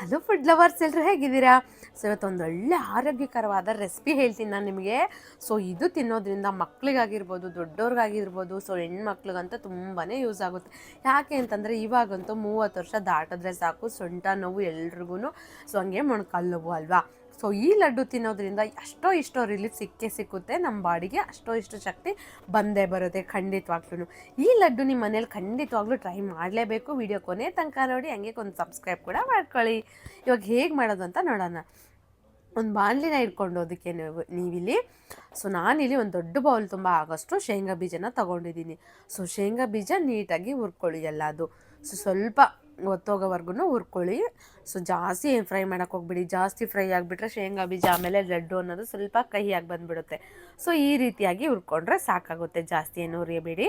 Hello food lovers ಎಲ್ಲರೂ ಹೇಗಿದ್ದೀರಾ? So ಇವತ್ತು ಒಂದು ಒಳ್ಳೆ ಆರೋಗ್ಯಕರವಾದ ರೆಸಿಪಿ ಹೇಳ್ತೀನಿ ನಾನು ನಿಮಗೆ. ಸೊ ಇದು ತಿನ್ನೋದ್ರಿಂದ ಮಕ್ಳಿಗಾಗಿರ್ಬೋದು ದೊಡ್ಡವ್ರಿಗಾಗಿರ್ಬೋದು ಸೊ ಹೆಣ್ಮಕ್ಳಿಗಂತೂ ತುಂಬಾ ಯೂಸ್ ಆಗುತ್ತೆ. ಯಾಕೆ ಅಂತಂದರೆ, ಇವಾಗಂತೂ ಮೂವತ್ತು ವರ್ಷ ದಾಟಿದ್ರೆ ಸಾಕು, ಸೊಂಟ ನೋವು ಎಲ್ರಿಗೂ ಸೊ ಹಂಗೆ ಮೊಣಕಾಲು ನೋವು ಅಲ್ವಾ? ಸೊ ಈ ಲಡ್ಡು ತಿನ್ನೋದ್ರಿಂದ ಅಷ್ಟೋ ಇಷ್ಟೋ ರಿಲೀಫ್ ಸಿಕ್ಕೇ ಸಿಕ್ಕುತ್ತೆ. ನಮ್ಮ ಬಾಡಿಗೆ ಅಷ್ಟೋ ಇಷ್ಟು ಶಕ್ತಿ ಬಂದೇ ಬರುತ್ತೆ ಖಂಡಿತವಾಗ್ಲೂ ಈ ಲಡ್ಡು ನಿಮ್ಮ ಮನೇಲಿ ಖಂಡಿತವಾಗ್ಲೂ ಟ್ರೈ ಮಾಡಲೇಬೇಕು. ವಿಡಿಯೋ ಕೊನೆ ತನಕ ನೋಡಿ, ಹಂಗೆ ಒಂದು ಸಬ್ಸ್ಕ್ರೈಬ್ ಕೂಡ ಮಾಡ್ಕೊಳ್ಳಿ. ಇವಾಗ ಹೇಗೆ ಮಾಡೋದು ಅಂತ ನೋಡೋಣ. ಒಂದು ಬಾಣಲಿನ ಇಟ್ಕೊಂಡು ಅದಕ್ಕೆ ನೀವು, ನೀವಿಲ್ಲಿ ಸೊ ನಾನಿಲ್ಲಿ ಒಂದು ದೊಡ್ಡ ಬೌಲ್ ತುಂಬ ಆಗೋಷ್ಟು ಶೇಂಗಾ ಬೀಜನ ತೊಗೊಂಡಿದ್ದೀನಿ. ಸೊ ಶೇಂಗಾ ಬೀಜ ನೀಟಾಗಿ ಹುರ್ಕೊಳ್ಳಿ ಎಲ್ಲದು. ಸೊ ಸ್ವಲ್ಪ ಒತ್ತೋಗೋವರೆಗೂ ಹುರ್ಕೊಳ್ಳಿ. ಸೊ, ಜಾಸ್ತಿ ಏನು ಫ್ರೈ ಮಾಡೋಕೆ ಹೋಗ್ಬಿಡಿ. ಜಾಸ್ತಿ ಫ್ರೈ ಆಗಿಬಿಟ್ರೆ ಶೇಂಗಾ ಬೀಜ, ಆಮೇಲೆ ಲಡ್ಡು ಅನ್ನೋದು ಸ್ವಲ್ಪ ಕಹಿಯಾಗಿ ಬಂದುಬಿಡುತ್ತೆ ಸೊ, ಈ ರೀತಿಯಾಗಿ ಹುರ್ಕೊಂಡ್ರೆ ಸಾಕಾಗುತ್ತೆ. ಜಾಸ್ತಿ ಏನು ಹುರಿಯಬೇಡಿ.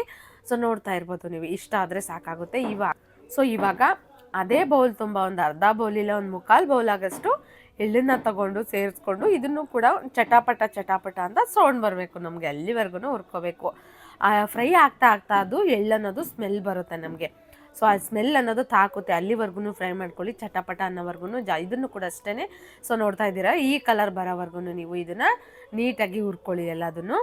ಸೊ, ನೋಡ್ತಾ ಇರ್ಬೋದು ನೀವು. ಇಷ್ಟ ಆದರೆ ಸಾಕಾಗುತ್ತೆ. ಇವಾಗ ಸೊ, ಇವಾಗ ಅದೇ ಬೌಲ್ ತುಂಬ, ಒಂದು ಅರ್ಧ ಬೌಲಿಲ್ಲ ಒಂದು ಮುಕ್ಕಾಲು ಬೌಲ್ ಆಗೋಷ್ಟು ಎಳ್ಳನ್ನ ತಗೊಂಡು ಸೇರಿಸ್ಕೊಂಡು ಇದನ್ನು ಕೂಡ ಚಟಾಪಟ ಚಟಾಪಟ ಅಂತ ಸೌಂಡ್ ಬರಬೇಕು. ನಮಗೆ ಅಲ್ಲಿವರೆಗೂ ಹುರ್ಕೋಬೇಕು. ಫ್ರೈ ಆಗ್ತಾ ಆಗ್ತಾ ಅದು ಎಳ್ಳನ್ನೋದು ಸ್ಮೆಲ್ ಬರುತ್ತೆ ನಮಗೆ. ಸೊ ಆ ಸ್ಮೆಲ್ ಅನ್ನೋದು ತಾಕುತ್ತೆ. ಅಲ್ಲಿವರೆಗೂ ಫ್ರೈ ಮಾಡ್ಕೊಳ್ಳಿ, ಚಟಪಟ ಅನ್ನೋವರೆಗೂ ಜಾ, ಇದನ್ನು ಕೂಡ ಅಷ್ಟೇ ಸೊ ನೋಡ್ತಾ ಇದ್ದೀರಾ, ಈ ಕಲರ್ ಬರೋವರೆಗೂ ನೀವು ಇದನ್ನು ನೀಟಾಗಿ ಹುರ್ಕೊಳ್ಳಿ ಎಲ್ಲದನ್ನು.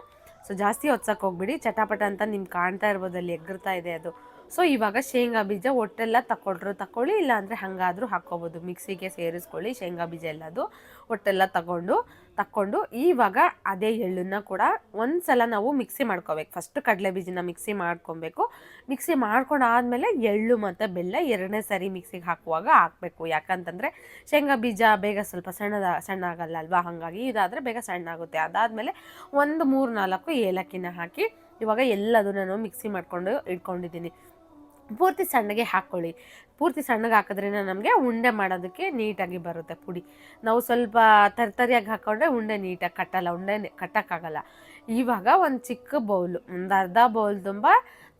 ಸೊ ಜಾಸ್ತಿ ಹೊತ್ಸಕ್ಕೆ ಹೋಗ್ಬಿಡಿ. ಚಟಾಪಟ ಅಂತ ನಿಮ್ಗೆ ಕಾಣ್ತಾ ಇರ್ಬೋದು, ಅಲ್ಲಿ ಎಗ್ಗಿರ್ತಾ ಇದೆ ಅದು. ಸೊ ಇವಾಗ ಶೇಂಗಾ ಬೀಜ ಒಟ್ಟೆಲ್ಲ ತಗೊಳ್ರು ತಗೊಳ್ಳಿ ಇಲ್ಲಾಂದರೆ ಹಾಗಾದರೂ ಹಾಕ್ಕೋಬೋದು. ಮಿಕ್ಸಿಗೆ ಸೇರಿಸ್ಕೊಳ್ಳಿ, ಶೇಂಗಾ ಬೀಜ ಎಲ್ಲದು ಒಟ್ಟೆಲ್ಲ ತಗೊಂಡು. ತಕ್ಕೊಂಡು ಇವಾಗ ಅದೇ ಎಳ್ಳನ್ನ ಕೂಡ ಒಂದ್ಸಲ ನಾವು ಮಿಕ್ಸಿ ಮಾಡ್ಕೋಬೇಕು. ಫಸ್ಟ್ ಕಡಲೆ ಬೀಜನ ಮಿಕ್ಸಿ ಮಾಡ್ಕೊಬೇಕು. ಮಿಕ್ಸಿ ಮಾಡ್ಕೊಂಡಾದ್ಮೇಲೆ ಎಳ್ಳು ಮತ್ತು ಬೆಲ್ಲ ಎರಡನೇ ಸರಿ ಮಿಕ್ಸಿಗೆ ಹಾಕುವಾಗ ಹಾಕಬೇಕು. ಯಾಕಂತಂದರೆ ಶೇಂಗಾ ಬೀಜ ಬೇಗ ಸ್ವಲ್ಪ ಸಣ್ಣದ ಸಣ್ಣ ಆಗಲ್ಲ ಅಲ್ವಾ ಹಾಗಾಗಿ ಇದಾದರೆ ಬೇಗ ಸಣ್ಣ ಆಗುತ್ತೆ ಅದಾದಮೇಲೆ ಒಂದು ಮೂರು ನಾಲ್ಕು ಏಲಕ್ಕಿನ ಹಾಕಿ ಇವಾಗ ಎಲ್ಲದನ್ನ ನಾನು ಮಿಕ್ಸಿ ಮಾಡ್ಕೊಂಡು ಇಟ್ಕೊಂಡಿದ್ದೀನಿ. ಪೂರ್ತಿ ಸಣ್ಣಗೆ ಹಾಕ್ಕೊಳ್ಳಿ ಪೂರ್ತಿ ಸಣ್ಣಗೆ ಹಾಕಿದ್ರಿಂದ ನಮಗೆ ಉಂಡೆ ಮಾಡೋದಕ್ಕೆ ನೀಟಾಗಿ ಬರುತ್ತೆ ಪುಡಿ. ನಾವು ಸ್ವಲ್ಪ ತರ್ತರಿಯಾಗಿ ಹಾಕೊಂಡ್ರೆ ಉಂಡೆ ನೀಟಾಗಿ ಕಟ್ಟಲ್ಲ, ಉಂಡೆ ಕಟ್ಟೋಕ್ಕಾಗಲ್ಲ. ಇವಾಗ ಒಂದು ಚಿಕ್ಕ ಬೌಲು ಒಂದು ಅರ್ಧ ಬೌಲ್ ತುಂಬ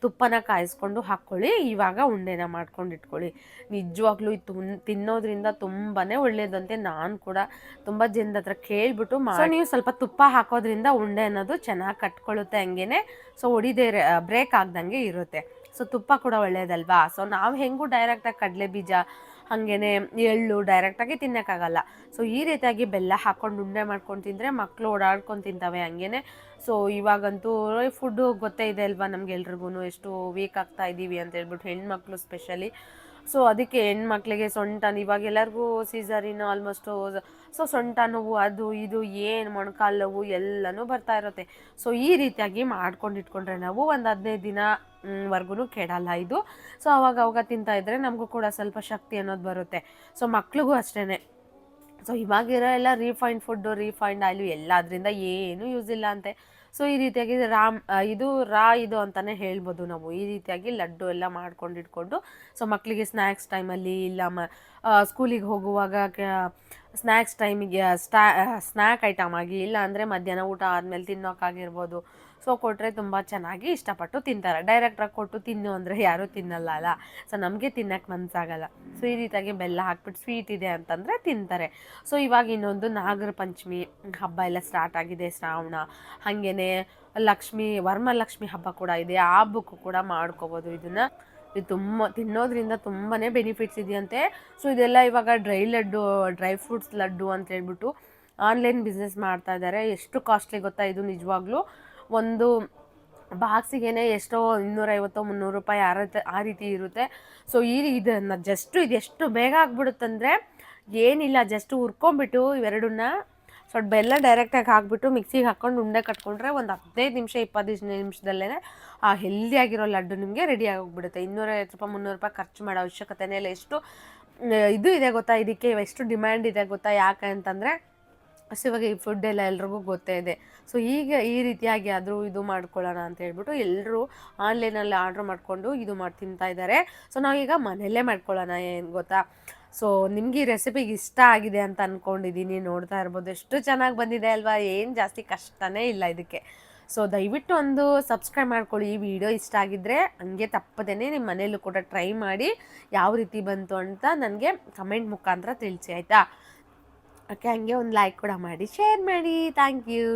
ತುಪ್ಪನ ಕಾಯಿಸ್ಕೊಂಡು ಹಾಕ್ಕೊಳ್ಳಿ ಇವಾಗ ಉಂಡೆನ ಮಾಡ್ಕೊಂಡು ಇಟ್ಕೊಳ್ಳಿ. ನಿಜವಾಗ್ಲೂ ಇದು ತಿನ್ನೋದ್ರಿಂದ ತುಂಬಾ ಒಳ್ಳೆಯದಂತೆ ನಾನು ಕೂಡ ತುಂಬ ಜನದ ಹತ್ರ ಕೇಳಿಬಿಟ್ಟು ಸೊ ನೀವು ಸ್ವಲ್ಪ ತುಪ್ಪ ಹಾಕೋದ್ರಿಂದ ಉಂಡೆ ಅನ್ನೋದು ಚೆನ್ನಾಗಿ ಕಟ್ಕೊಳ್ಳುತ್ತೆ ಹಂಗೇನೆ. ಸೊ ಒಡಿದೇ ಬ್ರೇಕ್ ಆಗ್ದಂಗೆ ಇರುತ್ತೆ. ಸೊ ತುಪ್ಪ ಕೂಡ ಒಳ್ಳೆಯದಲ್ವಾ ಸೊ ನಾವು ಹೆಂಗೂ ಡೈರೆಕ್ಟಾಗಿ ಕಡಲೆ ಬೀಜ ಹಾಗೇನೆ ಎಳ್ಳು ಡೈರೆಕ್ಟಾಗಿ ತಿನ್ನೋಕ್ಕಾಗಲ್ಲ. ಸೊ ಈ ರೀತಿಯಾಗಿ ಬೆಲ್ಲ ಹಾಕ್ಕೊಂಡು ಉಂಡೆ ಮಾಡ್ಕೊಂಡು ತಿಂದರೆ ಮಕ್ಕಳು ಓಡಾಡ್ಕೊಂಡು ತಿಂತವೆ ಹಂಗೇನೆ. ಸೊ ಇವಾಗಂತೂ ಫುಡ್ಡು ಗೊತ್ತೇ ಇದೆ ಅಲ್ವಾ ನಮ್ಗೆ ಎಲ್ರಿಗೂ ಎಷ್ಟು ವೀಕ್ ಆಗ್ತಾ ಇದ್ದೀವಿ ಅಂತ ಹೇಳ್ಬಿಟ್ಟು ಹೆಣ್ಮಕ್ಳು ಸ್ಪೆಷಲಿ ಸೊ ಅದಕ್ಕೆ ಹೆಣ್ಮಕ್ಳಿಗೆ ಸೊಂಟ ಇವಾಗ ಎಲ್ಲರಿಗೂ ಸೀಸರಿನ ಆಲ್ಮೋಸ್ಟು ಸೊ ಸೊಂಟ ನೋವು, ಅದು ಇದು, ಏನು ಮೊಣಕಾಲು ನೋವು, ಎಲ್ಲನೂ ಬರ್ತಾ ಇರುತ್ತೆ. ಸೊ ಈ ರೀತಿಯಾಗಿ ಮಾಡ್ಕೊಂಡು ಇಟ್ಕೊಂಡ್ರೆ ನಾವು ಒಂದು ಹದಿನೈದು ದಿನ ವರ್ಗು ಕೆಡಲ್ಲ ಇದು. ಸೊ ಅವಾಗ ಅವಾಗ ತಿಂತಾ ಇದ್ದರೆ ನಮಗೂ ಕೂಡ ಸ್ವಲ್ಪ ಶಕ್ತಿ ಅನ್ನೋದು ಬರುತ್ತೆ. ಸೊ ಮಕ್ಳಿಗೂ ಅಷ್ಟೇ ಸೊ ಇವಾಗಿರೋ ಎಲ್ಲ ರೀಫೈಂಡ್ ಫುಡ್ಡು ರೀಫೈಂಡ್ ಆಯಿಲು ಎಲ್ಲ ಅದರಿಂದ ಏನೂ ಯೂಸ್ ಇಲ್ಲ ಅಂತೆ. ಸೊ, ಈ ರೀತಿಯಾಗಿ ರಾಮ್ ಇದು ರಾ, ಇದು ಅಂತಲೇ ಹೇಳ್ಬೋದು ನಾವು. ಈ ರೀತಿಯಾಗಿ ಲಡ್ಡು ಎಲ್ಲ ಮಾಡ್ಕೊಂಡು ಇಟ್ಕೊಂಡು, ಸೊ ಮಕ್ಕಳಿಗೆ ಸ್ನ್ಯಾಕ್ಸ್ ಟೈಮಲ್ಲಿ ಇಲ್ಲ ಮ ಸ್ಕೂಲಿಗೆ ಹೋಗುವಾಗ ಸ್ನ್ಯಾಕ್ಸ್ ಟೈಮಿಗೆ, ಸ್ಟಾ ಸ್ನ್ಯಾಕ್ ಐಟಮ್ ಆಗಿ ಇಲ್ಲ ಅಂದರೆ ಮಧ್ಯಾಹ್ನ ಊಟ ಆದಮೇಲೆ ತಿನ್ನೋಕ್ಕಾಗಿರ್ಬೋದು. ಸೊ ಕೊಟ್ಟರೆ ತುಂಬ ಚೆನ್ನಾಗಿ ಇಷ್ಟಪಟ್ಟು ತಿಂತಾರೆ. ಡೈರೆಕ್ಟಾಗಿ ಕೊಟ್ಟು ತಿನ್ನು ಅಂದರೆ ಯಾರೂ ತಿನ್ನಲ್ಲ ಅಲ್ಲ. ಸೊ ನಮಗೆ ತಿನ್ನಕ್ಕೆ ಮನಸ್ಸಾಗಲ್ಲ ಸೊ ಈ ರೀತಿಯಾಗಿ ಬೆಲ್ಲ ಹಾಕ್ಬಿಟ್ಟು ಸ್ವೀಟ್ ಇದೆ ಅಂತಂದರೆ ತಿಂತಾರೆ. ಸೊ ಇವಾಗ ಇನ್ನೊಂದು ನಾಗರ ಪಂಚಮಿ ಹಬ್ಬ ಎಲ್ಲ ಸ್ಟಾರ್ಟ್ ಆಗಿದೆ, ಶ್ರಾವಣ. ಹಾಗೇ ಲಕ್ಷ್ಮಿ, ವರ್ಮಲಕ್ಷ್ಮಿ ಹಬ್ಬ ಕೂಡ ಇದೆ. ಆ ಬುಕ್ ಕೂಡ ಮಾಡ್ಕೋಬೋದು ಇದನ್ನು. ಇದು ತುಂಬ, ತಿನ್ನೋದ್ರಿಂದ ತುಂಬಾ ಬೆನಿಫಿಟ್ಸ್ ಇದೆಯಂತೆ. ಸೊ ಇದೆಲ್ಲ ಇವಾಗ dry laddu dry fruits laddu ಅಂತ ಹೇಳ್ಬಿಟ್ಟು ಆನ್ಲೈನ್ ಬಿಸ್ನೆಸ್ ಮಾಡ್ತಾ ಇದ್ದಾರೆ. ಎಷ್ಟು ಕಾಸ್ಟ್ಲಿ ಗೊತ್ತಾ ಇದು ನಿಜವಾಗ್ಲೂ? ಒಂದು ಬಾಕ್ಸಿಗೆ ಎಷ್ಟೋ ಇನ್ನೂರೈವತ್ತೋ ಮುನ್ನೂರು ರೂಪಾಯಿ ಆ ರೀತಿ ಆ ರೀತಿ ಇರುತ್ತೆ. ಸೊ ಈ ಇದನ್ನು ಜಸ್ಟು ಇದು ಎಷ್ಟು ಬೇಗ ಆಗ್ಬಿಡುತ್ತಂದರೆ ಏನಿಲ್ಲ ಜಸ್ಟ್ ಹುರ್ಕೊಂಬಿಟ್ಟು ಇವೆರಡನ್ನ ಸ್ವಲ್ಪ ಬೆಲ್ಲ ಡೈರೆಕ್ಟಾಗಿ ಹಾಕ್ಬಿಟ್ಟು ಮಿಕ್ಸಿಗೆ ಹಾಕ್ಕೊಂಡು ಉಂಡೆ ಕಟ್ಕೊಂಡ್ರೆ ಒಂದು ಹದಿನೈದು ನಿಮಿಷ ಇಪ್ಪತ್ತೈದು ನಿಮಿಷದಲ್ಲೇ ಆ ಹೆಲ್ದಿಯಾಗಿರೋ ಲಡ್ಡು ನಿಮಗೆ ರೆಡಿ ಆಗೋಗ್ಬಿಡುತ್ತೆ. ಇನ್ನೂರೈವತ್ತು ರೂಪಾಯಿ, ಮುನ್ನೂರು ರೂಪಾಯಿ ಖರ್ಚು ಮಾಡೋ ಅವಶ್ಯಕತೆನೇ ಇಲ್ಲ. ಎಷ್ಟು ಇದು ಇದೆ ಗೊತ್ತಾ? ಇದಕ್ಕೆ ಎಷ್ಟು ಡಿಮ್ಯಾಂಡ್ ಇದೆ ಗೊತ್ತಾ? ಯಾಕೆ ಅಂತಂದರೆ, ಸೊ ಇವಾಗ ಈ ಫುಡ್ ಎಲ್ಲ ಎಲ್ರಿಗೂ ಗೊತ್ತೇ ಇದೆ. ಸೊ ಈಗ ಈ ರೀತಿಯಾಗಿ ಆದರೂ ಇದು ಮಾಡ್ಕೊಳ್ಳೋಣ ಅಂತ ಹೇಳ್ಬಿಟ್ಟು ಎಲ್ಲರೂ ಆನ್ಲೈನಲ್ಲಿ ಆರ್ಡ್ರ್ ಮಾಡಿಕೊಂಡು ಇದು ಮಾಡಿ, ತಿಂತಾ ಇದ್ದಾರೆ ಸೊ ನಾವೀಗ ಮನೆಯಲ್ಲೇ ಮಾಡ್ಕೊಳ್ಳೋಣ ಏನು ಗೊತ್ತಾ? ಸೊ ನಿಮ್ಗೆ ಈ ರೆಸಿಪಿಗೆ ಇಷ್ಟ ಆಗಿದೆ ಅಂತ ಅಂದ್ಕೊಂಡಿದ್ದೀನಿ ನೋಡ್ತಾ ಇರ್ಬೋದು. ಎಷ್ಟು ಚೆನ್ನಾಗಿ ಬಂದಿದೆ ಅಲ್ವಾ? ಏನು ಜಾಸ್ತಿ ಕಷ್ಟನೇ ಇಲ್ಲ ಇದಕ್ಕೆ. ಸೊ ದಯವಿಟ್ಟು ಒಂದು ಸಬ್ಸ್ಕ್ರೈಬ್ ಮಾಡ್ಕೊಳ್ಳಿ. ಈ ವಿಡಿಯೋ ಇಷ್ಟ ಆಗಿದ್ದರೆ ಹಂಗೆ ತಪ್ಪದೇ ನಿಮ್ಮ ಮನೆಯಲ್ಲೂ ಕೂಡ ಟ್ರೈ ಮಾಡಿ ಯಾವ ರೀತಿ ಬಂತು ಅಂತ ನನಗೆ ಕಮೆಂಟ್ ಮುಖಾಂತರ ತಿಳಿಸಿ, ಆಯಿತಾ? ಓಕೆ ಹಂಗೆ ಒಂದು ಲೈಕ್ ಕೂಡ ಮಾಡಿ ಶೇರ್ ಮಾಡಿ. Thank you